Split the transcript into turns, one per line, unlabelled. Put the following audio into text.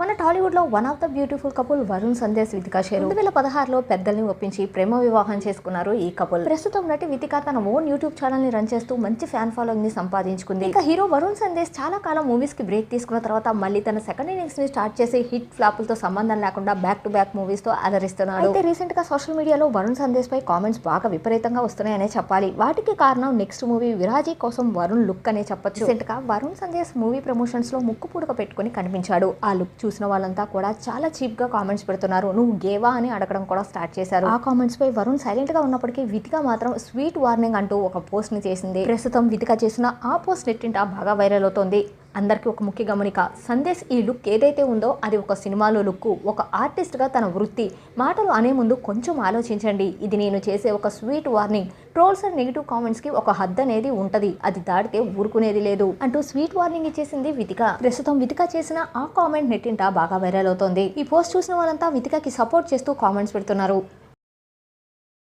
మన టాలీవుడ్లో one of the beautiful couple Varun Sandesh Vithika Sheru. రెండు వేల పదహారులో పెద్దల్ని ఒప్పించి ప్రేమ వివాహం చేసుకున్నారు ఈ కపుల్. ప్రస్తుతం నటి వితిక తన ఓన్ యూట్యూబ్ ఛానల్ని రన్ చేస్తూ మంచి ఫ్యాన్ ఫాలోయింగ్ని సంపాదించుకుంది. ఇక హీరో వరుణ్ సందేశ్ చాలా కాలం మూవీస్కి బ్రేక్ తీసుకున్న తర్వాత మళ్ళీ తన సెకండ్ ఇన్నింగ్స్ని స్టార్ట్ చేసి హిట్ ఫ్లాపులతో సంబంధం లేకుండా బ్యాక్ టు బ్యాక్ మూవీస్తో అలరిస్తున్నాడు. అయితే రీసెంట్గా సోషల్ మీడియాలో వరుణ్ సందేశ్ పై కామెంట్స్ బాగా విపరీతంగా వస్తున్నాయనే చెప్పాలి. వాటికి కారణం నెక్స్ట్ మూవీ విరాజీ కోసం వరుణ్ లుక్ అనే చెప్పొచ్చు. రీసెంట్గా వరుణ్ సందేశ్ మూవీ ప్రమోషన్స్లో ముక్కు పుడక పెట్టుకుని కనిపించాడు. ఆ లుక్ చూసిన వాళ్ళంతా కూడా చాలా చీప్గా కామెంట్స్ పెడుతున్నారు. నువ్వు గేవా అని అడగడం కూడా స్టార్ట్ చేశారు. ఆ కామెంట్స్ పై వరుణ్ సైలెంట్గా ఉన్నప్పటికీ వితిక మాత్రం స్వీట్ వార్నింగ్ అంటూ ఒక పోస్ట్ని చేసింది. ప్రస్తుతం వితిక చేసిన ఆ పోస్ట్ నెట్టింట బాగా వైరల్ అవుతోంది. అందరికీ ఒక ముఖ్య గమనిక. సందేశ్ ఈ లుక్ ఏదైతే ఉందో అది ఒక సినిమాలో లుక్ ఒక ఆర్టిస్ట్గా తన వృత్తి మాటలు అనే ముందు కొంచెం ఆలోచించండి. ఇది నేను చేసే ఒక sweet warning. Trolls and negative కామెంట్స్కి ఒక హద్దు అనేది ఉంటుంది. అది దాటితే ఊరుకునేది లేదు అంటూ స్వీట్ వార్నింగ్ ఇచ్చేసింది వితిక. ప్రస్తుతం వితిక చేసిన ఆ కామెంట్ నెట్టింట బాగా వైరల్ అవుతోంది. ఈ పోస్ట్ చూసిన వాళ్ళంతా వితికకి సపోర్ట్ చేస్తూ కామెంట్స్ పెడుతున్నారు.